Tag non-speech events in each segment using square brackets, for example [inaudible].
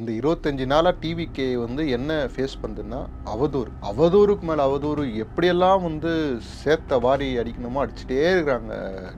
இந்த இருபத்தஞ்சி நாளாக டிவிகே வந்து என்ன ஃபேஸ் பண்ணுதுன்னா அவதூறு. அவதூறுக்கு மேலே அவதூறு எப்படியெல்லாம் வந்து சேர்த்த வாரி அடிக்கணுமோ அடிச்சுட்டே இருக்கிறாங்க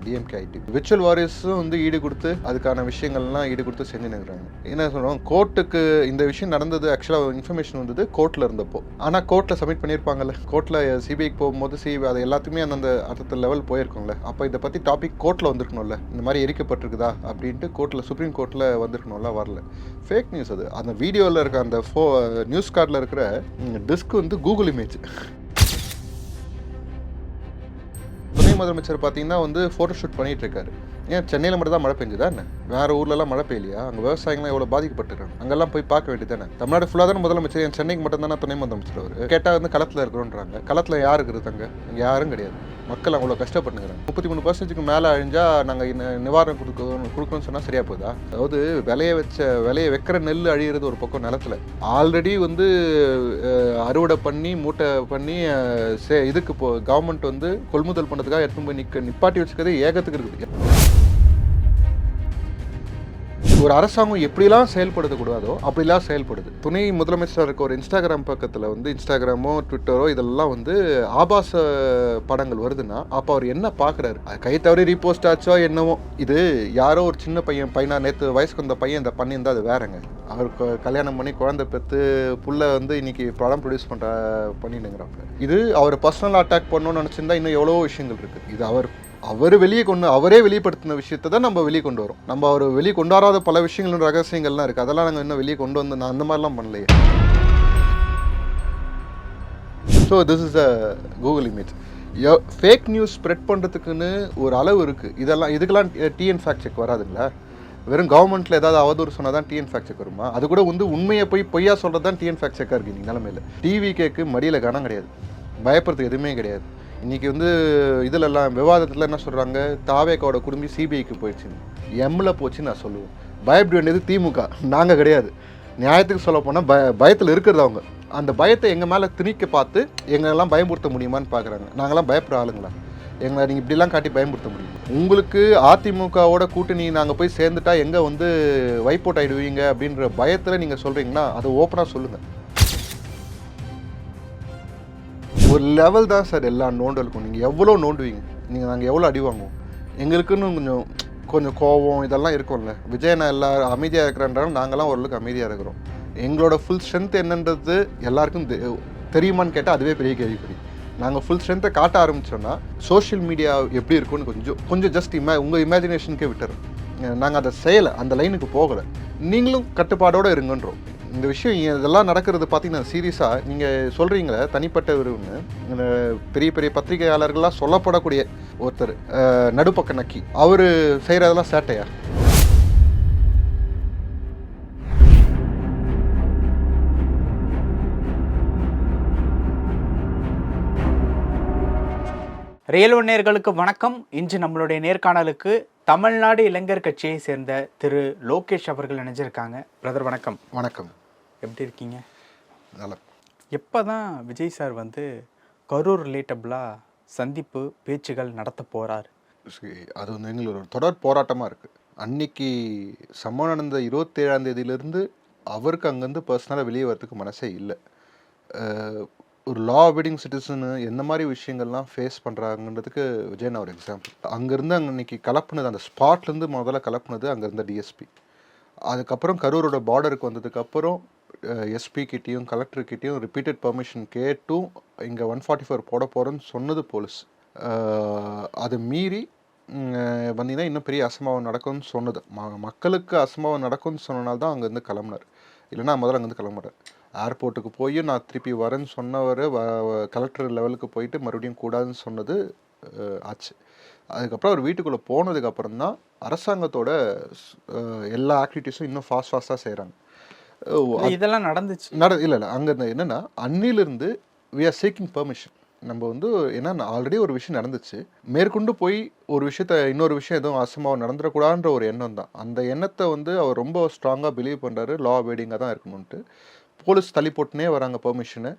டிஎம்கே ஐடி விர்ச்சுவல் வாரியர்ஸும் வந்து ஈடு கொடுத்து அதுக்கான விஷயங்கள்லாம் ஈடு கொடுத்து செஞ்சுன்னு இருக்கிறாங்க. என்ன சொல்கிறோம் கோர்ட்டுக்கு இந்த விஷயம் நடந்தது ஆக்சுவலாக இன்ஃபர்மேஷன் வந்தது கோர்ட்டில் இருந்தப்போ. ஆனால் கோர்ட்டில் சப்மிட் பண்ணியிருப்பாங்கல்ல. கோர்ட்டில் சிபிஐக்கு போகும்போது சிபி அது எல்லாத்துக்குமே அந்தந்த அடுத்த லெவல் போயிருக்கோம்ல. அப்போ இதை பற்றி டாபிக் கோர்ட்டில் வந்திருக்கணும்ல. இந்த மாதிரி எரிக்கப்பட்டிருக்குதா அப்படின்ட்டு கோர்ட்டில் சுப்ரீம் கோர்ட்டில் வந்திருக்கணும்ல வரல. ஃபேக் நியூஸ் அது. அந்த வீடியோவில் இருக்க அந்த ஃபோ நியூஸ் கார்டில் இருக்கிற டிஸ்க் வந்து கூகுள் இமேஜ் துணை முதலமைச்சர் பார்த்தீங்கன்னா வந்து ஃபோட்டோ ஷூட் இருக்காரு. ஏன் சென்னையில் மட்டும் தான் மழை பெஞ்சுதா என்ன? வேறு ஊர்லலாம் மழை பெய்யலையா? அங்கே விவசாயிகள்லாம் எவ்வளோ பாதிக்கப்பட்டிருக்காங்க? அங்கெல்லாம் போய் பார்க்க வேண்டியதானே தமிழ்நாடு ஃபுல்லாக தானே முதலமைச்சர்? என் சென்னைக்கு மட்டும் தானே துணை முதலமைச்சர் அவர்? கேட்டால் வந்து களத்தில் இருக்கிறோன்றாங்க. களத்தில் யார் இருக்குது அங்கே? அங்கே யாரும் கிடையாது. மக்கள் அவ்வளோ கஷ்டப்பட்டுங்கிறாங்க முப்பத்தி மூணு பர்சன்டேஜுக்கு மேலே அழிஞ்சால் நாங்கள் நிவாரணம் கொடுக்கணும் கொடுக்கணும்னு சொன்னால் சரியா போகுதா? அதாவது விளைய வச்ச விளைய வைக்கிற நெல் அழியிறது ஒரு பக்கம் நிலத்துல. ஆல்ரெடி வந்து அறுவடை பண்ணி மூட்டை பண்ணி சே- இதுக்கு இப்போ கவர்மெண்ட் வந்து கொள்முதல் பண்ணுறதுக்காக எடுத்துன்னு போய் நிற்க நிப்பாட்டி வச்சுக்கிறதே ஏகத்துக்கு இருக்குது. ஒரு அரசாங்கம் எப்படிலாம் செயல்படுத்தக்கூடாதோ அப்படிலாம் செயல்படுது. துணை முதலமைச்சருக்கு இருக்க ஒரு இன்ஸ்டாகிராம் பக்கத்தில் வந்து இன்ஸ்டாகிராமோ ட்விட்டரோ இதெல்லாம் வந்து ஆபாச படங்கள் வருதுன்னா அப்போ அவர் என்ன பார்க்குறாரு கை தவறி ரீபோஸ்ட் ஆச்சோ என்னவோ. இது யாரோ ஒரு சின்ன பையன் பையனா நேற்று வயசுக்கு வந்த பையன் இந்த பண்ணியிருந்தா அது வேறங்க. அவருக்கு கல்யாணம் பண்ணி குழந்தை பெற்று புள்ள வந்து இன்னைக்கு படம் ப்ரொடியூஸ் பண்ணுற பண்ணிட்டுங்கிறாங்க இது அவர் பர்சனல் அட்டாக் பண்ணணும்னு நினச்சிருந்தா இன்னும் எவ்வளோ விஷயங்கள் இருக்குது இது அவர் அவர் வெளியே கொண்டு அவரே வெளிப்படுத்தின விஷயத்தை தான் நம்ம வெளியே கொண்டு வரோம். நம்ம அவர் வெளியே கொண்டாடாத பல விஷயங்களும் ரகசியங்கள்லாம் இருக்குது அதெல்லாம் நாங்கள் இன்னும் வெளியே கொண்டு வந்து நான் அந்த மாதிரிலாம் பண்ணலையே. So this is a Google image fake news spread பண்ணுறதுக்குன்னு ஒரு அளவு இருக்குது இதெல்லாம் இதுக்கெல்லாம் டிஎன் ஃபேக்ட் செக் வராதுங்களா? வெறும் கவர்மெண்ட்டில் ஏதாவது அவதூறு சொன்னால் தான் டிஎன் ஃபேக்ட் செக் வருமா? அது கூட வந்து உண்மையை போய் பொய்யா சொல்கிறது தான் டிஎன் ஃபேக்ட் செக்காக இருக்குது நீங்கள் நிலமையில். டிவி கேக்கு மடியில் கனம் கிடையாது. பயப்படுறதுக்கு எதுவுமே கிடையாது. இன்றைக்கி வந்து இதிலெல்லாம் விவாதத்தில் என்ன சொல்கிறாங்க தாவேக்காவோட குடும்பி சிபிஐக்கு போயிடுச்சு எம்மில் போச்சுன்னு நான் சொல்லுவேன். பயப்பட வேண்டியது திமுக. நாங்கள் கிடையாது. நியாயத்துக்கு சொல்ல போனால் பய பயத்தில் இருக்கிறது அவங்க. அந்த பயத்தை எங்கள் மேலே திணிக்க பார்த்து எங்களெல்லாம் பயமுறுத்த முடியுமான்னு பார்க்குறாங்க நாங்களாம் பயப்படுற ஆளுங்களா? எங்களை நீங்கள் இப்படிலாம் காட்டி பயமுறுத்த முடியும். உங்களுக்கு அதிமுகவோட கூட்டணி நாங்கள் போய் சேர்ந்துட்டா எங்கே வந்து வைப்போட் ஆகிடுவீங்க அப்படின்ற பயத்தில் நீங்கள் சொல்கிறீங்கன்னா அதை ஓப்பனாக சொல்லுங்கள் ஒரு லெவல் தான் சார் எல்லா நோண்டலுக்கும் நீங்கள் எவ்வளோ நோண்டுவீங்க? நீங்கள் நாங்கள் எவ்வளோ அடி வாங்குவோம்? எங்களுக்குன்னு கொஞ்சம் கொஞ்சம் கோவம் இதெல்லாம் இருக்கும்ல. விஜய் நான் எல்லா அமைதியாக இருக்கிறேன்றாலும் நாங்களாம் ஓரளவுக்கு அமைதியாக இருக்கிறோம். எங்களோட ஃபுல் ஸ்ட்ரென்த் என்னன்றது எல்லாருக்கும் தெ- தெரியுமான்னு கேட்டால் அதுவே பெரிய கேள்விக்குறி. நாங்கள் ஃபுல் ஸ்ட்ரென்த்தை காட்ட ஆரம்பிச்சோன்னா சோஷியல் மீடியா எப்படி இருக்கும்னு கொஞ்சம் கொஞ்சம் ஜஸ்ட் இமே உங்கள் இமேஜினேஷனுக்கே விட்டுறோம் நாங்கள் அதை செய்யலை அந்த லைனுக்கு போகலை. நீங்களும் கட்டுப்பாடோடு இருங்கன்றோம். இந்த விஷயம் இதெல்லாம் நடக்கிறது பார்த்தீங்கன்னா சீரியஸாக நீங்கள் சொல்கிறீங்களே தனிப்பட்ட இந்த பெரிய பெரிய பத்திரிகையாளர்கள்லாம் சொல்லப்படக்கூடிய ஒருத்தர் நடுப்பக்க நக்கி. அவர் செய்கிறதெல்லாம் சேட்டையா? ரியல் நேயர்களுக்கு வணக்கம். இன்று நம்மளுடைய நேர்காணலுக்கு தமிழ்நாடு இளைஞர் கட்சியை சேர்ந்த திரு லோகேஷ் அவர்கள் இணைஞ்சிருக்காங்க. பிரதர் வணக்கம். வணக்கம். எப்படி இருக்கீங்க? நல்லா. எப்போ தான் விஜய் சார் வந்து கரூர் ரிலேட்டபிளாக சந்திப்பு பேச்சுகள் நடத்த போகிறார் அது வந்து எங்களோட ஒரு தொடர் போராட்டமாக இருக்குது அன்னைக்கு நடந்த இருபத்தேழாம் தேதியிலேருந்து அவருக்கு அங்கேருந்து பர்சனலாக வெளியே வரதுக்கு மனசே இல்லை. ஒரு லா அபிடிங் சிட்டிசனு என்ன மாதிரி விஷயங்கள்லாம் ஃபேஸ் பண்ணுறாங்கன்றதுக்கு விஜயன் ஒரு எக்ஸாம்பிள் அங்கேருந்து அங்கே இன்னைக்கு கலப்புனது அந்த ஸ்பாட்லேருந்து முதல்ல கலப்புனது அங்கே இருந்த டிஎஸ்பி அதுக்கப்புறம் கரூரோட பார்டருக்கு வந்ததுக்கப்புறம் எஸ்பிக்கிட்டேயும் கலெக்டர்கிட்டையும் கிட்டேயும் ரிப்பீட்டட் பர்மிஷன் கேட்டும் இங்கே ஒன் ஃபார்ட்டி ஃபோர் போட போகிறோன்னு சொன்னது போலீஸ் அதை மீறி வந்தீங்கன்னா இன்னும் பெரிய அசம்பாவம் நடக்கும்னு சொன்னது. ம மக்களுக்கு அசம்பாவம் நடக்கும்னு சொன்னனால தான் அங்கேருந்து கிளம்புனார். இல்லைன்னா முதல்ல அங்கேருந்து கிளம்புறேன் ஏர்போர்ட்டுக்கு போய் நான் திருப்பி வரேன்னு சொன்னவர் வ கலெக்டர் லெவலுக்கு போயிட்டு மறுபடியும் கூடாதுன்னு சொன்னது ஆச்சு. அதுக்கப்புறம் அவர் வீட்டுக்குள்ளே போனதுக்கப்புறம் தான் அரசாங்கத்தோட எல்லா ஆக்டிவிட்டீஸும் இன்னும் ஃபாஸ்ட் ஃபாஸ்ட்டாக செய்கிறாங்க இதெல்லாம் நடந்துச்சு. நட இல்லை இல்லை. அங்கே என்னென்னா அன்னிலிருந்து வி ஆர் சீக்கிங் பெர்மிஷன் நம்ம வந்து என்னன்னா ஆல்ரெடி ஒரு விஷயம் நடந்துச்சு. மேற்கொண்டு போய் ஒரு விஷயத்த இன்னொரு விஷயம் எதுவும் அசம்பாவம் நடந்துடக்கூடாதுன்ற ஒரு எண்ணம் தான். அந்த எண்ணத்தை வந்து அவர் ரொம்ப ஸ்ட்ராங்காக பிலீவ் பண்ணுறாரு லா அபைடிங்காக தான் இருக்கணும்ன்ட்டு. போலீஸ் தள்ளி போட்டுனே வராங்க பெர்மிஷனை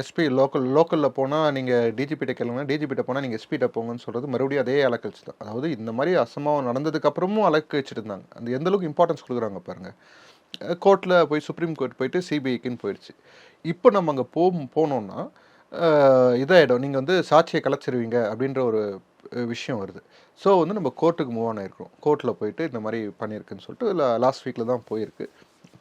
எஸ்பி லோக்கல் லோக்கலில் போனால் நீங்கள் டிஜிபிட்ட கேளுங்க. டிஜிபிட்ட போனால் நீங்கள் எஸ்பிட்ட போங்கன்னு சொல்கிறது மறுபடியும் அதே அலக்கழிச்சு தான். அதாவது இந்த மாதிரி அசம்பாவம் நடந்ததுக்கு அப்புறமும் அலக்கழிச்சிட்டு இருந்தாங்க. அந்த எந்த அளவுக்கு இம்பார்ட்டன்ஸ் கொடுக்குறாங்க பாருங்கள் கோர்ட்டில் போய் சுப்ரீம் கோர்ட் போயிட்டு சிபிஐக்குன்னு போயிடுச்சு இப்போ நம்ம அங்கே போ போனோம்னா இதாகிடும் நீங்கள் வந்து சாட்சியை கலைச்சிருவீங்க அப்படின்ற ஒரு விஷயம் வருது. ஸோ வந்து நம்ம கோர்ட்டுக்கு மூவ் ஆன் கோர்ட்டில் போயிட்டு இந்த மாதிரி பண்ணியிருக்குன்னு சொல்லிட்டு லாஸ்ட் வீக்கில் தான் போயிருக்கு.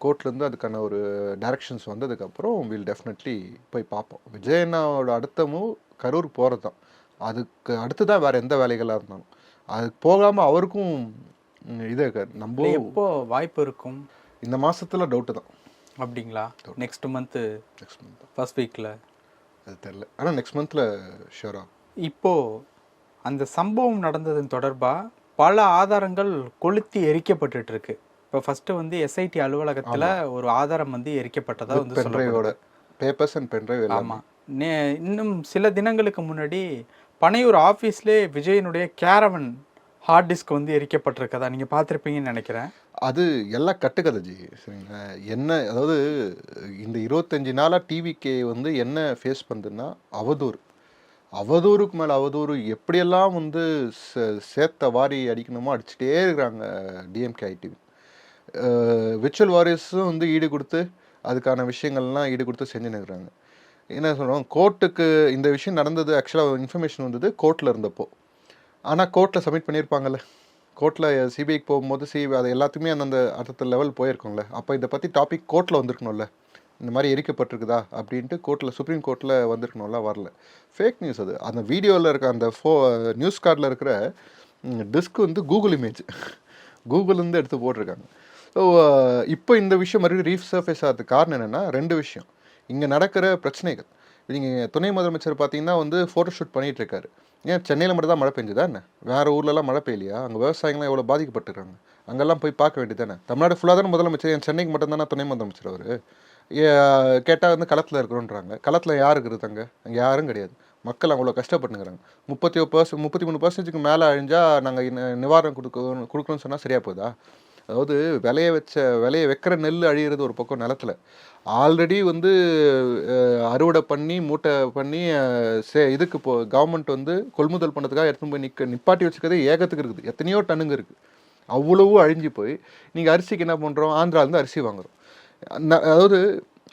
கோர்ட்லேருந்து அதுக்கான ஒரு டைரக்ஷன்ஸ் வந்ததுக்கப்புறம் வில் டெஃபினெட்லி போய் பார்ப்போம். விஜயண்ணாவோட அடுத்த மூவ் கரூர் போகிறது தான். அதுக்கு அடுத்து தான் வேறு எந்த வேலைகளாக இருந்தாலும். அதுக்கு போகாமல் அவருக்கும் இதே இது நம்ம எப்போ வாய்ப்பு இருக்கும்? இந்த மாசத்துல டவுட்டு தான். அப்படிங்களா? Next month next month first வீக்கில் அது தெரில ஆனால் நெக்ஸ்ட் மந்த்தில் ஷூரா இப்போ அந்த சம்பவம் நடந்ததன் தொடர்பா பல ஆதாரங்கள் கொளுத்தி எரிக்கப்பட்டுட்டு இருக்கு இப்போ ஃபர்ஸ்ட் வந்து எஸ்ஐடி அலுவலகத்துல ஒரு ஆதாரம் வந்து எரிக்கப்பட்டதா வந்து பென்ட்ரைவோட பேப்பர்ஸ் அண்ட் பென்ட்ரைவ் எல்லாம். ஆமா. நே இன்னும் சில தினங்களுக்கு முன்னாடி பனையூர் ஆஃபீஸ்லே விஜயனுடைய கேரவன் ஹார்ட் டிஸ்க் வந்து எரிக்கப்பட்டிருக்கதா? நீங்கள் பார்த்துருப்பீங்கன்னு நினைக்கிறேன். அது எல்லாம் கட்டுக்கதை ஜி. சரிங்களா? என்ன அதாவது இந்த இருபத்தஞ்சி நாளாக டிவிக்கே வந்து என்ன ஃபேஸ் பண்ணுதுன்னா அவதூறு. அவதூறுக்கு மேலே அவதூறு எப்படியெல்லாம் வந்து சே- வாரி அடிக்கணுமோ அடிச்சுட்டே இருக்கிறாங்க டிஎம்கே ஐடிவி விர்ச்சுவல் வாரியர்ஸும் வந்து ஈடு கொடுத்து அதுக்கான விஷயங்கள்லாம் ஈடு கொடுத்து செஞ்சுன்னு இருக்கிறாங்க என்ன சொல்கிறோம் கோர்ட்டுக்கு இந்த விஷயம் நடந்தது ஆக்சுவலாக இன்ஃபர்மேஷன் வந்தது கோர்ட்டில் இருந்தப்போ. ஆனால் கோர்ட்டில் சப்மிட் பண்ணியிருப்பாங்கல்ல கோர்ட்டில் சிபிஐக்கு போகும்போது சிபி அது எல்லாத்துக்குமே அந்தந்த அடுத்த லெவல் போயிருக்கோங்களே அப்போ இதை பற்றி டாபிக் கோர்ட்டில் வந்திருக்கணும்ல. இந்த மாதிரி எரிக்கப்பட்டிருக்குதா அப்படின்ட்டு கோர்ட்டில் சுப்ரீம் கோர்ட்டில் வந்திருக்கணும்ல வரல. ஃபேக் நியூஸ் அது. அந்த வீடியோவில் இருக்க அந்த ஃபோ நியூஸ் கார்டில் இருக்கிற டிஸ்க் வந்து கூகுள் இமேஜ் கூகுள்லேருந்து எடுத்து போட்டிருக்காங்க. ஸோ இப்போ இந்த விஷயம் மறுபடியும் ரீஃப் சர்ஃபேஸ் ஆகிறது காரணம் என்னென்னா ரெண்டு விஷயம். இங்கே நடக்கிற பிரச்சனைகள். நீங்கள் துணை முதலமைச்சர் பார்த்தீங்கன்னா வந்து ஃபோட்டோ ஷூட் பண்ணிட்டு ஏன் சென்னையில் மட்டும் தான் மழை பெஞ்சுதா என்ன? வேறு ஊர்லலாம் மழை பெய்யலையா? அங்கே விவசாயிகள்லாம் எவ்வளோ பாதிக்கப்பட்டுருக்காங்க. அங்கெல்லாம் போய் பார்க்க வேண்டியது தானே தமிழ்நாடு ஃபுல்லாக தானே முதலமைச்சர்? என் சென்னைக்கு மட்டும் தானே துணை முதலமைச்சர் அவர்? கேட்டால் வந்து களத்தில் இருக்கிறோன்றாங்க களத்தில் யார் இருக்கிறது அங்கே? அங்கே யாரும் கிடையாது. மக்கள் அவ்வளோ கஷ்டப்பட்டுங்கிறாங்க முப்பத்தி பர்சன்ட் முப்பத்தி மூணு பர்சன்டேஜுக்கு மேலே அழிஞ்சால் நாங்கள் நிவாரணம் கொடுக்கணும் கொடுக்கணும்னு சொன்னால் சரியாக போகுதா? அதாவது விளைய வச்ச விளைய வைக்கிற நெல் அழியிறது ஒரு பக்கம் நிலத்துல. ஆல்ரெடி வந்து அறுவடை பண்ணி மூட்டை பண்ணி சே இதுக்கு இப்போ கவர்மெண்ட் வந்து கொள்முதல் பண்ணதுக்காக எடுத்துன்னு போய் நிற்க நிப்பாட்டி வச்சுக்கிறதே ஏகத்துக்கு இருக்குது. எத்தனையோ டன்னுங்க இருக்குது அவ்வளவு அழிஞ்சு போய் நீங்கள் அரிசிக்கு என்ன பண்ணுறோம் ஆந்திராலேருந்து அரிசி வாங்குறோம். அதாவது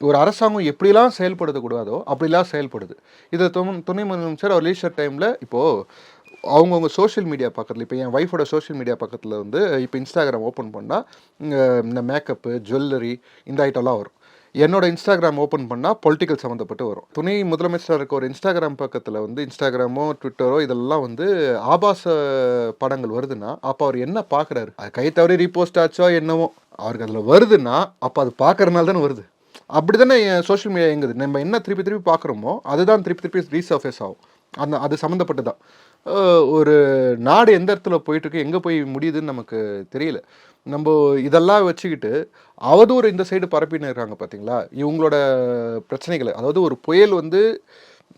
ஒரு அரசாங்கம் எப்படிலாம் செயல்படுத்தக்கூடாதோ அப்படிலாம் செயல்படுது. இதை துணை துணை முதலமைச்சர் அவர் லீஷர் டைமில் இப்போது அவங்கவுங்க சோஷியல் மீடியா பக்கத்தில் இப்போ என் ஒய்ஃபோட சோஷியல் மீடியா பக்கத்தில் வந்து இப்போ இன்ஸ்டாகிராம் ஓப்பன் பண்ணால் இந்த மேக்கப்பு ஜுவல்லரி இந்த ஐட்டம்லாம் வரும். என்னோட இன்ஸ்டாகிராம் ஓப்பன் பண்ணால் பொலிட்டிக்கல் சம்மந்தப்பட்டு வரும். துணை முதலமைச்சர் இருக்க ஒரு இன்ஸ்டாகிராம் பக்கத்தில் வந்து இன்ஸ்டாகிராமோ ட்விட்டரோ இதெல்லாம் வந்து ஆபாச படங்கள் வருதுன்னா அப்போ அவர் என்ன பார்க்குறாரு அது கை தவறி ரீபோஸ்ட் ஆச்சோ என்னவோ. அவருக்கு அதில் வருதுன்னா அப்போ அது பார்க்குறனால தானே வருது. அப்படி தானே சோஷியல் மீடியா எங்குது நம்ம என்ன திருப்பி திருப்பி பார்க்குறோமோ அதுதான் திருப்பி திருப்பி ரீசர்ஃபேஸ் ஆகும். அந்த அது சம்மந்தப்பட்டு தான் ஒரு நாடு எந்த இடத்துல போயிட்டுருக்கு எங்கே போய் முடியுதுன்னு நமக்கு தெரியல. நம்ம இதெல்லாம் வச்சுக்கிட்டு அவதூறு இந்த சைடு பரப்பின்னு இருக்காங்க பார்த்தீங்களா இவங்களோட பிரச்சனைகளை. அதாவது ஒரு புயல் வந்து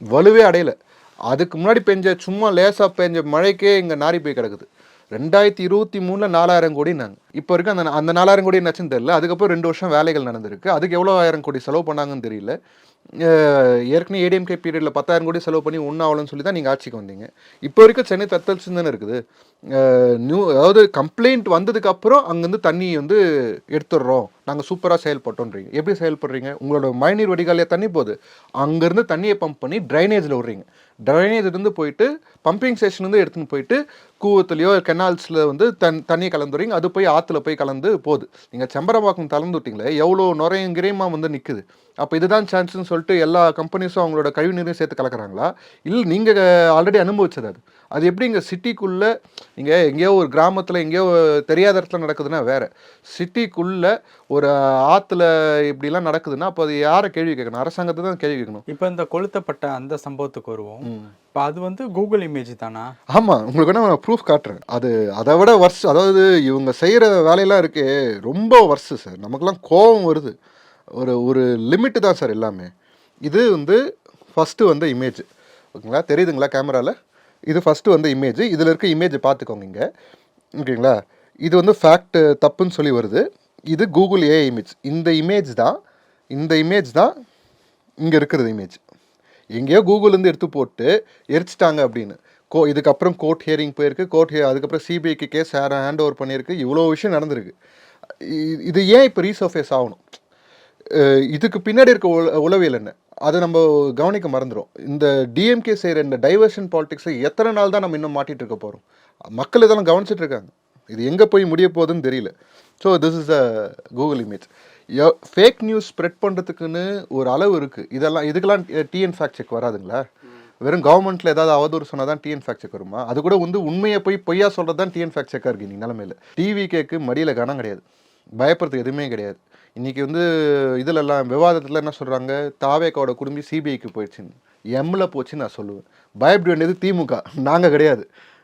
வலுவே அடையலை. அதுக்கு முன்னாடி பெஞ்ச சும்மா லேசாக பெஞ்ச மழைக்கே இங்கே நாரி போய் கிடக்குது. ரெண்டாயிரத்தி இருபத்தி மூணில் நாலாயிரம் கோடி நாங்கள் இப்போ வரைக்கும் அந்த அந்த நாலாயிரம் கோடி என்னாச்சுன்னு தெரியல. அதுக்கப்புறம் ரெண்டு வருஷம் வேலைகள் நடந்திருக்கு. அதுக்கு எவ்வளோ ஆயிரம் கோடி செலவு பண்ணாங்கன்னு தெரியல. ஏற்கனவே ஏடிஎம்கே பீரியடில் பத்தாயிரம் கோடி செலவு பண்ணி ஒன்றாவலன்னு சொல்லி தான் நீங்கள் ஆட்சிக்கு வந்தீங்க. இப்போ வரைக்கும் சென்னை தத்தளிச்சு தானே இருக்குது. நியூ அதாவது கம்ப்ளைண்ட் வந்ததுக்கப்புறம் அங்கேருந்து தண்ணி வந்து எடுத்துடுறோம். நாங்கள் சூப்பராக செயல்பட்டோன்றீங்க. எப்படி செயல்படுறீங்க? உங்களோட மழைநீர் வடிகாலில் தண்ணி போகுது. அங்கேருந்து தண்ணியை பம்ப் பண்ணி ட்ரைனேஜில் விடுறீங்க. ட்ரைனேஜ்லேருந்து போயிட்டு பம்பிங் ஸ்டேஷன்லேருந்து எடுத்துன்னு போயிட்டு கூவத்துலேயோ கெனால்ஸில் வந்து தன் தண்ணியை கலந்துறீங்க அது போய் ஆற்றுல போய் கலந்து போகுது. நீங்கள் செம்பரம்பாக்கம் கலந்துவிட்டீங்களே எவ்வளோ நுரையும் கிரையுமா வந்து நிற்குது அப்போ இதுதான் சான்ஸ்னு சொல்லிட்டு எல்லா கம்பெனிஸும் அவங்களோட கழிவு நீரையும் சேர்த்து கலக்குறாங்களா? இல்லை நீங்கள் ஆல்ரெடி அனுபவிச்சது அது. அது எப்படி இங்கே சிட்டிக்குள்ளே நீங்கள் எங்கேயோ ஒரு கிராமத்தில் எங்கேயோ தெரியாத இடத்துல நடக்குதுன்னா வேற. சிட்டிக்குள்ளே ஒரு ஆற்றுல இப்படிலாம் நடக்குதுன்னா அப்போ அது யாரை கேள்வி கேட்கணும்? அரசாங்கத்தை தான் கேள்வி கேட்கணும். இப்போ இந்த கொளுத்தப்பட்ட அந்த சம்பவத்துக்கு வருவோம். இப்போ அது வந்து கூகுள் இமேஜ் தானா? ஆமாம் உங்களுக்கு நான் ப்ரூஃப் காட்டுறேன். அது அதை விட வர்ஸ் அதாவது இவங்க செய்கிற வேலையெல்லாம் இருக்கே ரொம்ப வர்ஸு சார் நமக்கெல்லாம் கோபம் வருது. ஒரு ஒரு லிமிட்டு தான் சார் எல்லாமே. இது வந்து ஃபஸ்ட்டு வந்த இமேஜ் ஓகேங்களா? தெரியுதுங்களா கேமராவில் இது ஃபஸ்ட்டு வந்து இமேஜ் இதில் இருக்க இமேஜ் பார்த்துக்கோங்க இங்கே. ஓகேங்களா? இது வந்து ஃபேக்ட் தப்புன்னு சொல்லி வருது. இது கூகுள் ஏ இமேஜ் இந்த இமேஜ் தான் இந்த இமேஜ் தான் இங்கே இருக்கிறது இமேஜ் எங்கேயோ கூகுள்லேருந்து எடுத்து போட்டு எரிச்சிட்டாங்க அப்படின்னு. கோ இதுக்கப்புறம் கோர்ட் ஹியரிங் போயிருக்கு. கோர்ட் அதுக்கப்புறம் சிபிஐக்கு கேஸ் ஹேண்ட் ஓவர் பண்ணியிருக்கு. இவ்வளோ விஷயம் நடந்திருக்கு. இது ஏன் இப்போ ரீசர்ஃபேஸ் ஆகணும்? இதுக்கு பின்னாடி இருக்க உள உளவியல் என்ன? அதை நம்ம கவனிக்க மறந்துடும் இந்த டிஎம்கே செய்கிற இந்த டைவர்ஷன் பாலிடிக்ஸை எத்தனை நாள் தான் நம்ம இன்னும் மாட்டிகிட்டு இருக்க போகிறோம் மக்கள் இதெல்லாம் கவனிச்சிட்டு இருக்காங்க. இது எங்கே போய் முடிய போகுதுன்னு தெரியல. So this is a Google image fake news spread பண்ணுறதுக்குன்னு ஒரு அளவு இருக்குது இதெல்லாம் இதுக்கெல்லாம் டிஎன் ஃபேக்ட் செக் வராதுங்களா? வெறும் கவர்மெண்ட்டில் ஏதாவது அவதூறு சொன்னால் தான் டிஎன் ஃபேக்ட் செக் வருமா? அது கூட வந்து உண்மையை போய் பொய்யா சொல்கிறது தான் டிஎன் ஃபேக்ட் செக்காக இருக்கு இன்னைக்கு நிலமையில. டிவி கேக்கு மடியில் கனம் கிடையாது. பயப்படுறதுக்கு எதுவுமே கிடையாது. இன்றைக்கி வந்து இதிலெல்லாம் விவாதத்தில் என்ன சொல்கிறாங்க தாவேக்காவோட குடும்பி சிபிஐக்கு போயிடுச்சுன்னு. எம்மில் போச்சுன்னு நான் சொல்லுவேன். பயப்பட வேண்டியது திமுக. நாங்கள் கிடையாது.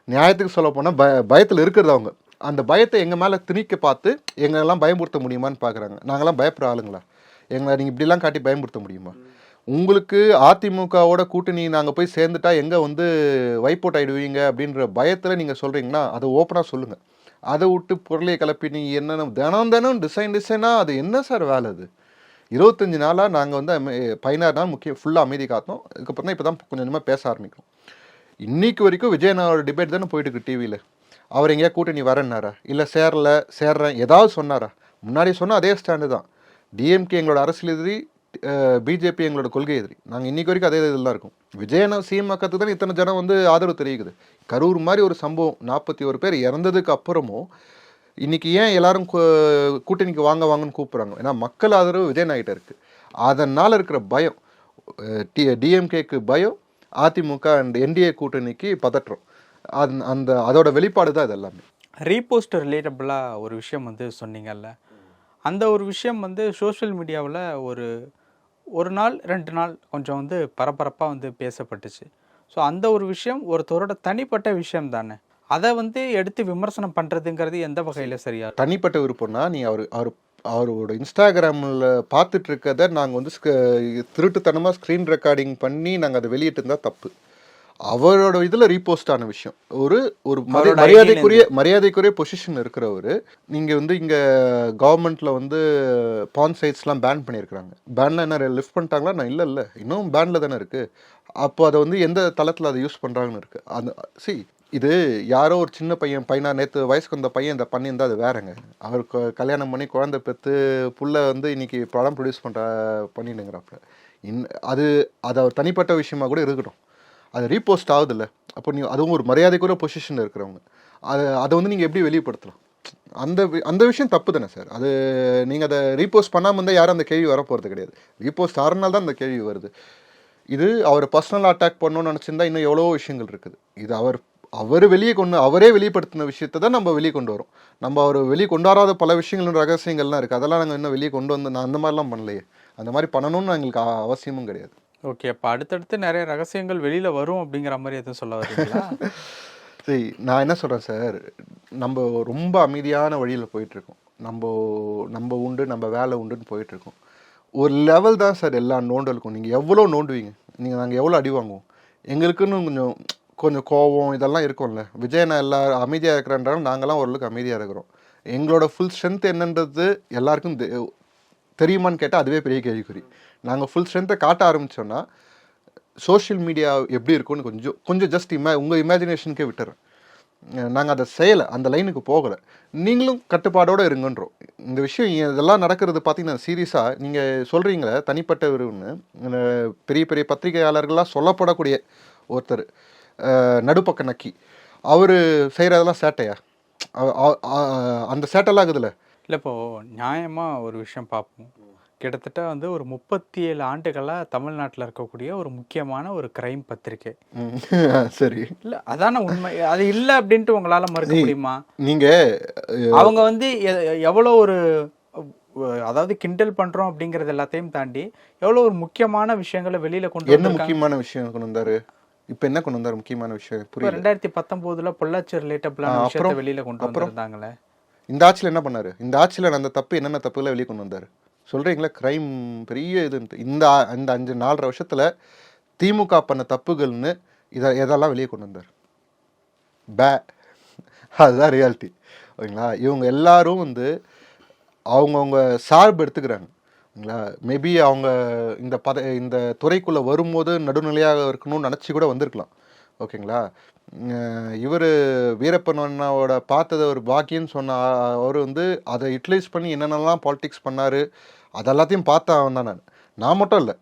நியாயத்துக்கு சொல்ல போனால் பய பயத்தில் இருக்கிறது அவங்க. அந்த பயத்தை எங்கள் மேலே திணிக்க பார்த்து எங்களெல்லாம் பயமுறுத்த முடியுமான்னு பார்க்குறாங்க நாங்களாம் பயப்படுற ஆளுங்களா? எங்களை நீங்கள் இப்படிலாம் காட்டி பயமுறுத்த முடியுமா? உங்களுக்கு அதிமுகவோட கூட்டணி நாங்கள் போய் சேர்ந்துட்டா எங்கே வந்து வைப்போட் ஆகிடுவீங்க அப்படின்ற பயத்தில் நீங்கள் சொல்கிறீங்கன்னா அதை ஓப்பனாக சொல்லுங்கள் அதை விட்டு பொருளையை கிளப்பி நீ என்னென்ன தினம் தினம் டிசைன் டிசைனாக அது என்ன சார் வேலை அது? இருபத்தஞ்சி நாளாக நாங்கள் வந்து பதினாறு நாள் முக்கியம் ஃபுல்லாக அமைதி காத்தோம். அதுக்கப்புறம் தான் இப்போ தான் கொஞ்சம் கொஞ்சமாக பேச ஆரம்பிக்கும் இன்றைக்கு வரைக்கும் விஜயனோட டிபேட் தானே போயிட்டு இருக்கு டிவியில் அவர் எங்கேயா கூட்டணி வரேன்னாரா? இல்லை சேரல சேர்றேன் ஏதாவது சொன்னாரா? முன்னாடி சொன்னால் அதே ஸ்டாண்டு தான். டிஎம்கே எங்களோட அரசியல் எதிரி பிஜேபி எங்களோட கொள்கை எதிரி. நாங்கள் இன்னைக்கு வரைக்கும் அதே இதில் தான் இருக்கும். விஜயன சிஎம் பக்கத்துக்கு தான் இத்தனை ஜனம் வந்து ஆதரவு தெரிவிக்குது. கரூர் மாதிரி ஒரு சம்பவம் நாற்பத்தி ஒரு பேர் இறந்ததுக்கு அப்புறமும் இன்னைக்கு ஏன் எல்லாரும் கூட்டணிக்கு வாங்க வாங்கன்னு கூப்பிட்றாங்க? ஏன்னா மக்கள் ஆதரவு விஜய் நாயிட்ட இருக்குது அதனால் இருக்கிற பயம் டி டிஎம்கேக்கு பயம் அதிமுக அண்ட் என்டிஏ கூட்டணிக்கு பதற்றம். அது அந்த அதோட வெளிப்பாடு தான் இது எல்லாமே. ரீபோஸ்ட் ரிலேட்டபுளாக ஒரு விஷயம் வந்து சொன்னீங்கல்ல? அந்த ஒரு விஷயம் வந்து சோஷியல் மீடியாவில் ஒரு ஒரு நாள் ரெண்டு நாள் கொஞ்சம் வந்து பரபரப்பாக வந்து பேசப்பட்டுச்சு. ஸோ அந்த ஒரு விஷயம் ஒருத்தரோட தனிப்பட்ட விஷயம் தானே. அதை வந்து எடுத்து விமர்சனம் பண்ணுறதுங்கிறது எந்த வகையில் சரியா தனிப்பட்ட விருப்பம்னா நீ அவர் அவர் அவரோட இன்ஸ்டாகிராமில் பார்த்துட்டு இருக்கதை நாங்கள் வந்து ஸ்க- திருட்டுத்தனமாக ஸ்க்ரீன் ரெக்கார்டிங் பண்ணி நாங்கள் அதை வெளியிட்டு இருந்தால் தப்பு. அவரோட இதில் ரீபோஸ்ட் ஆன விஷயம். ஒரு ஒரு மரியாதைக்குரிய மரியாதைக்குரிய பொசிஷன் இருக்கிறவர். நீங்கள் வந்து இங்கே கவர்மெண்ட்டில் வந்து பான் சைட்ஸ்லாம் பேன் பண்ணியிருக்கிறாங்க. பேனில் என்ன லிஃப்ட் பண்ணிட்டாங்களா? நான் இல்லை இல்லை. இன்னும் பேனில் தானே இருக்குது அப்போ அதை வந்து எந்த தளத்தில் அதை யூஸ் பண்ணுறாங்கன்னு இருக்குது அந்த சி இது யாரோ ஒரு சின்ன பையன் பையனா நேற்று வயசுக்கு வந்த பையன் இந்த பண்ணியிருந்தா அது வேறங்க. அவர் கல்யாணம் பண்ணி குழந்தை பெற்று புள்ள வந்து இன்னைக்கு படம் ப்ரொடியூஸ் பண்ணுற பண்ணிடுங்கிறாப்புல. இன் அது அது அவர் தனிப்பட்ட விஷயமா கூட இருக்கட்டும். அது ரீபோஸ்ட் ஆகுதுல்ல. அப்போ நீ அதுவும் ஒரு மரியாதைக்குரிய பொசிஷனில் இருக்கிறவங்க. அது அதை வந்து நீங்கள் எப்படி வெளிப்படுத்தலாம்? அந்த அந்த விஷயம் தப்பு தானே சார். அது நீங்கள் அதை ரீபோஸ்ட் பண்ணாமல் இருந்தால் யாரும் அந்த கேள்வி வரப்போகிறது கிடையாது. ரீபோஸ்ட் ஆறுனால் தான் அந்த கேள்வி வருது. இது அவர் பர்சனல் அட்டாக் பண்ணணும்னு நினச்சிருந்தா இன்னும் எவ்வளோ விஷயங்கள் இருக்குது. இது அவர் அவர் வெளியே கொண்டு அவரே வெளிப்படுத்தின விஷயத்தை தான் நம்ம வெளியே கொண்டு வரோம். நம்ம அவர் வெளியே கொண்டு வராத பல விஷயங்கள் ரகசியங்கள்லாம் இருக்குது அதெல்லாம் நாங்கள் இன்னும் வெளியே கொண்டு வந்து நான் அந்த மாதிரிலாம் பண்ணலையே. அந்த மாதிரி பண்ணணும்னு எங்களுக்கு அவசியமும் கிடையாது. ஓகே அப்போ அடுத்தடுத்து நிறைய ரகசியங்கள் வெளியில் வரும் அப்படிங்கிற மாதிரி எதுவும் சொல்ல வரீங்களா? [laughs] சரி நான் என்ன சொல்கிறேன் சார்? நம்ம ரொம்ப அமைதியான வழியில் போயிட்டுருக்கோம். நம்ம நம்ம உண்டு நம்ம வேலை உண்டுன்னு போயிட்டுருக்கோம். ஒரு லெவல் தான் சார் எல்லா நோண்டலுக்கும் நீங்கள் எவ்வளோ நோண்டுவீங்க? நீங்கள் நாங்கள் எவ்வளோ அடி வாங்குவோம்? எங்களுக்குன்னு கொஞ்சம் கொஞ்சம் கோவம் இதெல்லாம் இருக்கும்ல. விஜய் நான் எல்லா அமைதியாக இருக்கிறன்றாலும் நாங்களாம் ஓரளவுக்கு அமைதியாக இருக்கிறோம். எங்களோட ஃபுல் ஸ்ட்ரென்த் என்னன்றது எல்லாருக்கும் தெ- தெரியுமான்னு கேட்டால் அதுவே பெரிய கேள்விக்குறி. நாங்கள் ஃபுல் ஸ்ட்ரென்த்தை காட்ட ஆரம்பித்தோன்னா சோஷியல் மீடியா எப்படி இருக்கும்னு கொஞ்சம் கொஞ்சம் ஜஸ்ட் இமே உங்கள் இமேஜினேஷனுக்கே விட்டுறேன். நாங்கள் அதை செய்யலை அந்த லைனுக்கு போகலை. நீங்களும் கட்டுப்பாடோடு இருங்கன்றோம். இந்த விஷயம் இதெல்லாம் நடக்கிறது பார்த்தீங்கன்னா சீரியஸாக நீங்கள் சொல்கிறீங்களே தனிப்பட்ட ஒருவன்னு பெரிய பெரிய பத்திரிகையாளர்கள்லாம் சொல்லப்படக்கூடிய ஒருத்தர் நடுப்பக்க நக்கி. அவர் செய்கிறதெல்லாம் சேட்டையா? அந்த சேட்டைலாம் இருக்குதுல்ல? இல்லை இப்போது நியாயமாக ஒரு விஷயம் பார்ப்போம். கிட்டத்தட்ட வந்து ஒரு முப்பத்தி ஏழு ஆண்டுகளாக தமிழ்நாட்டில் இருக்கக்கூடிய ஒரு முக்கியமான ஒரு கிரைம் பத்திரிகை ம், [laughs] சரி. இல்லை அதான உண்மை. அது இல்லை அப்படின்ட்டு உங்களால் மறுக்க முடியுமா? நீங்கள் அவங்க வந்து எவ்வளோ ஒரு அதாவது கிண்டல் பண்ணுறோம் அப்படிங்கிறது எல்லாத்தையும் தாண்டி எவ்வளோ ஒரு முக்கியமான விஷயங்களை வெளியில் கொண்டு என்ன முக்கியமான விஷயம் கொண்டு வந்தாரு? இப்போ என்ன கொண்டு வந்தாரு முக்கியமான விஷயம்? புரியல. ரெண்டாயிரத்தி பத்தொம்போதுல பொள்ளாச்சி ரிலேட்டபிளான விஷயத்தை? வெளியில் கொண்டு? வந்திருந்தாங்களே. இந்த ஆட்சியில் என்ன பண்ணாரு? இந்த ஆட்சியில் அந்த தப்பு என்னென்ன தப்புகளை வெளியே கொண்டு வந்தாரு? சொல்கிறீங்களா க்ரைம் பெரிய இதுன்ட்டு. இந்த இந்த அஞ்சு நாலரை வருஷத்தில் திமுக பண்ண தப்புகள்னு இதை எதெல்லாம் வெளியே கொண்டு வந்தார்? பே. அதுதான் ரியாலிட்டி ஓகேங்களா? இவங்க எல்லாரும் வந்து அவங்கவுங்க சார்பு எடுத்துக்கிறாங்க. ஓகேங்களா? மேபி அவங்க இந்த பத இந்த துறைக்குள்ளே வரும்போது நடுநிலையாக இருக்கணும்னு நினச்சி கூட வந்திருக்கலாம். ஓகேங்களா? இவர் வீரப்பன் அண்ணாவோட பார்த்ததை ஒரு பாக்கியன்னு சொன்ன அவர் வந்து அதை யூட்டிலைஸ் பண்ணி என்னென்னலாம் பாலிடிக்ஸ் பண்ணார் அதெல்லாத்தையும் பார்த்த அவன் தான் நான். நான் மட்டும் இல்லை.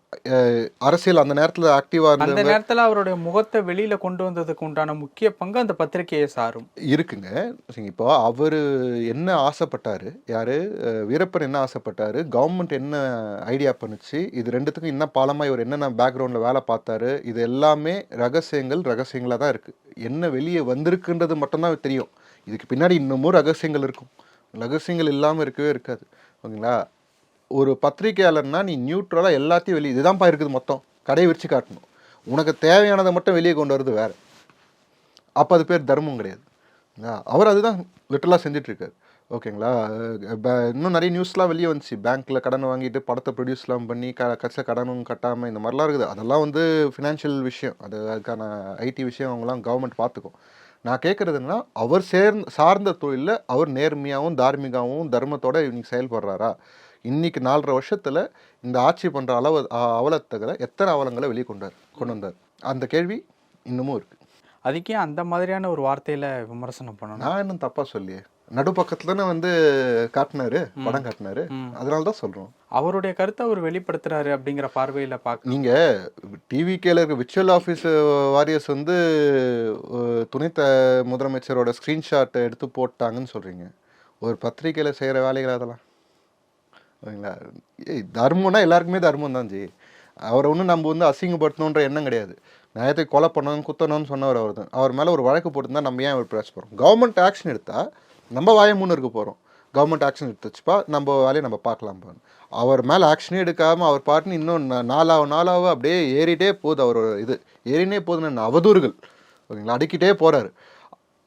அரசியல் அந்த நேரத்தில் ஆக்டிவாக அந்த இருந்த நேரத்துல அவருடைய முகத்தை வெளியில கொண்டு வந்ததுக்கு உண்டான முக்கிய பங்கு அந்த பத்திரிகையை சாரும். இருக்குங்க. சரிங்க, இப்போ அவர் என்ன ஆசைப்பட்டாரு? யாரு? வீரப்பன் என்ன ஆசைப்பட்டாரு? கவர்மெண்ட் என்ன ஐடியா பண்ணுச்சு? இது ரெண்டுத்துக்கும் என்ன பாலமாக இவர் என்னென்ன பேக்ரவுண்டில் வேலை பார்த்தாரு? இது எல்லாமே ரகசியங்கள் ரகசியங்களாக தான் இருக்குது என்ன வெளியே வந்திருக்குன்றது மட்டும்தான் தெரியும். இதுக்கு பின்னாடி இன்னமும் ரகசியங்கள் இருக்கும். ரகசியங்கள் இல்லாமல் இருக்கவே இருக்காது. ஓகேங்களா? ஒரு பத்திரிகையாளர்னா நீ நியூட்ரலாக எல்லாத்தையும் வெளியே இதுதான்ப்பா இருக்குது மொத்தம். கடையை விரித்து காட்டணும். உனக்கு தேவையானதை மட்டும் வெளியே கொண்டு வரது வேறு. அப்போ அது பேர் தர்மம் கிடையாது. அவர் அதுதான் லிட்டலாக செஞ்சிட்ருக்காரு. ஓகேங்களா? இன்னும் நிறைய நியூஸ்லாம் வெளியே வந்துச்சு. பேங்க்கில் கடன் வாங்கிட்டு படத்தை ப்ரொடியூஸ்லாம் பண்ணி க கச்ச கடனும் கட்டாமல் இந்த மாதிரிலாம் இருக்குது. அதெல்லாம் வந்து ஃபினான்ஷியல் விஷயம். அது அதுக்கான ஐடி விஷயம் அவங்களாம் கவர்மெண்ட் பார்த்துக்கும். நான் கேட்குறதுன்னா அவர் சேர்ந்த சார்ந்த தொழிலில் அவர் நேர்மையாகவும் தார்மீகாவும் தர்மத்தோடு இன்றைக்கி செயல்படுறாரா? இன்னைக்கு நாலரை வருஷத்தில் இந்த ஆட்சி பண்ணுற அளவு அ- அவலத்தகளை எத்தனை அவலங்களை வெளியே கொண்டார் கொண்டு வந்தார்? அந்த கேள்வி இன்னமும் இருக்குது அதுக்கே அந்த மாதிரியான ஒரு வார்த்தையில விமர்சனம் பண்ணணும். நான் இன்னும் தப்பா சொல்லியே நடுப்பக்கத்துல தானே வந்து காட்டினாரு படம் காட்டினாரு. அதனால தான் சொல்றோம். அவருடைய கருத்தை அவர் வெளிப்படுத்துறாரு அப்படிங்கிற பார்வையில பார்க்க நீங்க டிவிகேல இருக்க விச்சுவல் ஆஃபீஸ் வாரியர்ஸ் வந்து துணை முதலமைச்சரோட ஸ்க்ரீன்ஷாட் எடுத்து போட்டாங்கன்னு சொல்றீங்க. ஒரு பத்திரிக்கையில செய்யற வேலைகள் அதெல்லாம். ஓகேங்களா? ஏய் தர்மம்னா எல்லாருக்குமே தர்மம் தான் ஜி. அவரை ஒன்றும் நம்ம வந்து அசிங்கப்படுத்தணுன்ற எண்ணம் கிடையாது. நேரத்தை கொலை பண்ணணும் குத்தணும்னு சொன்னவர் அவர் தான் அவர் மேலே ஒரு வழக்கு போட்டிருந்தா நம்ம ஏன் அவர் பேச போகிறோம் கவர்மெண்ட் ஆக்ஷன் எடுத்தால் நம்ம வாய முன்னு இருக்க போகிறோம் கவர்மெண்ட் ஆக்ஷன் எடுத்துச்சுப்பா நம்ம வேலையை நம்ம பார்க்கலாம் பாருங்க. அவர் மேலே ஆக்ஷனே எடுக்காமல் அவர் பாட்டுன்னு இன்னும் நாலாவ நாளாவ அப்படியே ஏறிட்டே போகுது அவரோட இது. ஏறினே போகுதுன்னு அவதூறுகள். ஓகேங்களா? அடிக்கிட்டே போகிறாரு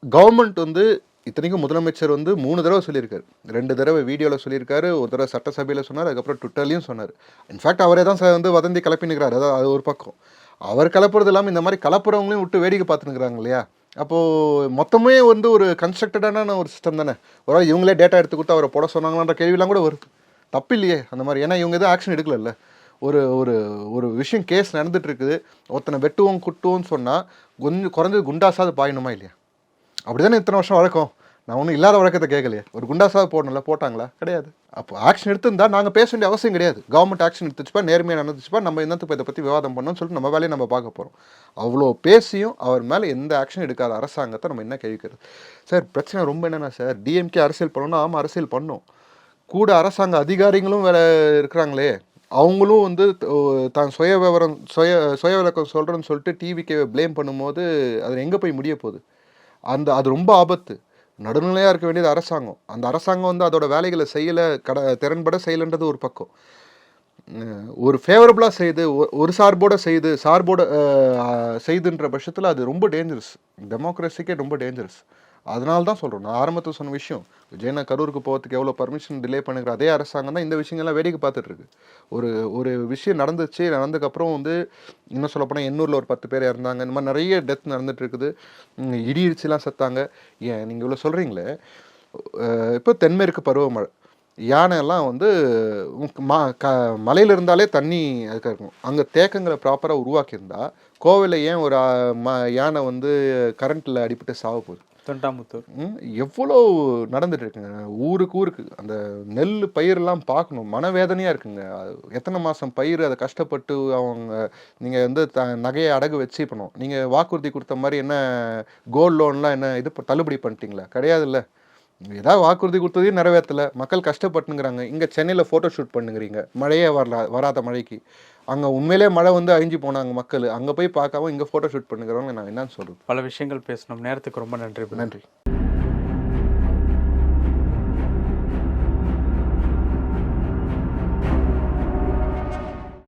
கவர்மெண்ட் வந்து இத்தனைக்கும் முதலமைச்சர் வந்து மூணு தடவை சொல்லியிருக்காரு. ரெண்டு தடவை வீடியோவில் சொல்லியிருக்காரு ஒரு தடவை சட்டசபையில் சொன்னார் அதுக்கப்புறம் ட்விட்டர்லையும் சொன்னார். இன்ஃபேக்ட் அவரே தான் சார் வந்து வதந்தி கிளப்பினுக்கிறார் அதாவது அது ஒரு பக்கம். அவர் கலப்புறது இல்லாமல் இந்த மாதிரி கலப்புறவங்களையும் விட்டு வேடிக்கை பார்த்துனுக்குறாங்க இல்லையா? அப்போது மொத்தமே வந்து ஒரு கன்ஸ்ட்ரக்டடான ஒரு சிஸ்டம் தானே. ஒரு இவங்களே டேட்டா எடுத்து கொடுத்து அவரை போட சொன்னாங்களான்ற கேள்விலாம் கூட வருது. தப்பு இல்லையே அந்த மாதிரி. ஏன்னா இவங்க எதுவும் ஆக்ஷன் எடுக்கல ஒரு ஒரு ஒரு விஷயம் கேஸ் நடந்துட்டு இருக்குது. ஒருத்தனை வெட்டுவோம் குட்டுவோம்னு சொன்னால் கொஞ்சம் குறைஞ்சது குண்டாசாவது பாயணுமா இல்லையா? அப்படிதானே இத்தனை வருஷம் வழக்கம்? நான் ஒன்றும் இல்லாத வழக்கத்தை கேட்கலையே. ஒரு குண்டாசாவது போடணும்ல போட்டாங்களா? கிடையாது. அப்போ ஆக்ஷன் எடுத்திருந்தா நாங்கள் பேச வேண்டிய அவசியம் கிடையாது. கவர்மெண்ட் ஆக்ஷன் எடுத்துச்சுப்பா நேர்மையாக நடந்துச்சுப்பா நம்ம என்னத்துக்கு இதை பற்றி விவாதம் பண்ணோம்னு சொல்லிட்டு நம்ம வேலையை நம்ம பார்க்க போகிறோம் அவ்வளோ பேசியும் அவர் மேலே எந்த ஆக்ஷன் எடுக்காத அரசாங்கத்தை நம்ம என்ன கேட்கிறது? சார் பிரச்சனை ரொம்ப என்னென்னா சார் டிஎம்கே அரசியல் பண்ணணும்னா ஆமாம் அரசியல் பண்ணோம். கூட அரசாங்க அதிகாரிகளும் வேலை இருக்கிறாங்களே. அவங்களும் வந்து தான் சுய விவரம் சுய சுய விளக்கம் சொல்கிறேன்னு சொல்லிட்டு டிவிக்கு ப்ளேம் பண்ணும்போது அது எங்கே போய் முடிய போகுது? அந்த அது ரொம்ப ஆபத்து. நடுநிலையாக இருக்க வேண்டியது அரசாங்கம். அந்த அரசாங்கம் வந்து அதோட வேலைகளை செய்யலை கட திறன்பட செய்யலைன்றது ஒரு பக்கம். ஒரு ஃபேவரபுளாக செய்து ஒரு சார்போட செய்து சார்போட செய்துன்ற பட்சத்தில் அது ரொம்ப டேஞ்சரஸ் டெமோக்ரஸிக்கே ரொம்ப டேஞ்சரஸ் அதனால தான் சொல்கிறோம் நான் ஆரம்பத்தில் சொன்ன விஷயம் விஜயனா கரூருக்கு போகிறதுக்கு எவ்வளோ பர்மிஷன் டிலே பண்ணுங்கிற அதே அரசாங்கம் தான் இந்த விஷயங்கள்லாம் வேடிக்கை பார்த்துட்ருக்கு ஒரு ஒரு விஷயம் நடந்துச்சு நடந்ததுக்கப்புறம் வந்து இன்னும் சொல்லப்போனால் எண்ணூரில் ஒரு பத்து பேர் இறந்தாங்க. இந்த மாதிரி நிறைய டெத் நடந்துட்டு இருக்குது. இடி இடிச்சுலாம் செத்தாங்க. ஏன் நீங்கள் இவ்வளோ சொல்கிறீங்களே இப்போ தென்மேற்கு பருவமழை. யானை எல்லாம் வந்து மா க மலையில் இருந்தாலே தண்ணி அதுக்காக இருக்கும். அங்கே தேக்கங்களை ப்ராப்பராக உருவாக்கியிருந்தா கோவிலில் ஏன் ஒரு ம யானை வந்து கரண்ட்டில் அடிபட்டு சாவ போகுது? தொண்டாமுத்தூர். எவ்வளோ நடந்துட்டு இருக்குங்க. ஊருக்கு ஊருக்கு. அந்த நெல் பயிரெல்லாம் பார்க்கணும். மனவேதனையாக இருக்குங்க. எத்தனை மாதம் பயிர் அதை கஷ்டப்பட்டு அவங்க நீங்கள் வந்து த நகையை அடகு வச்சு பண்ணணும் நீங்கள் வாக்குறுதி கொடுத்த மாதிரி என்ன கோல்ட் லோன்லாம் என்ன இது தள்ளுபடி பண்ணிட்டீங்களா? கிடையாதுல்ல. ஏதாவது வாக்குறுதி கொடுத்ததையும் நிறைவேற்றல. மக்கள் கஷ்டப்பட்டுங்கிறாங்க. இங்கே சென்னையில் ஃபோட்டோ ஷூட் பண்ணுங்கிறீங்க. மழையே வரல வராத மழைக்கு. அங்கே உண்மையிலே மழை வந்து அழிஞ்சு போனாங்க மக்கள். அங்கே போய் பார்க்காம இங்கே ஃபோட்டோ ஷூட் பண்ணுங்கிறவங்க நான் என்னன்னு சொல்கிறது பல விஷயங்கள் பேசணும் நேரத்துக்கு ரொம்ப நன்றி. நன்றி.